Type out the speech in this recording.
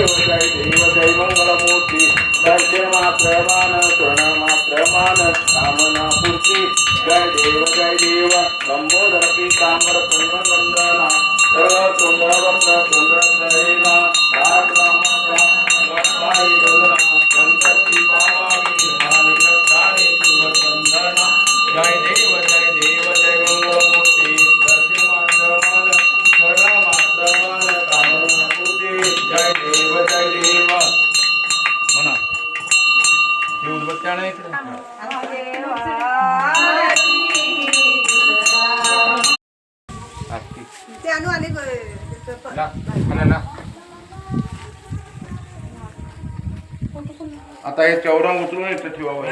जय देव जय देव मंगलमूर्ती दर्शन मात्र मान तृण मात्र मान कामना पूर्ती जय देव जय देव लंबोदर पीतांबर पुण्यवंदना सर्व हे आणा इकडे. आता हे चौरंग उतरून इथं ठेवावं.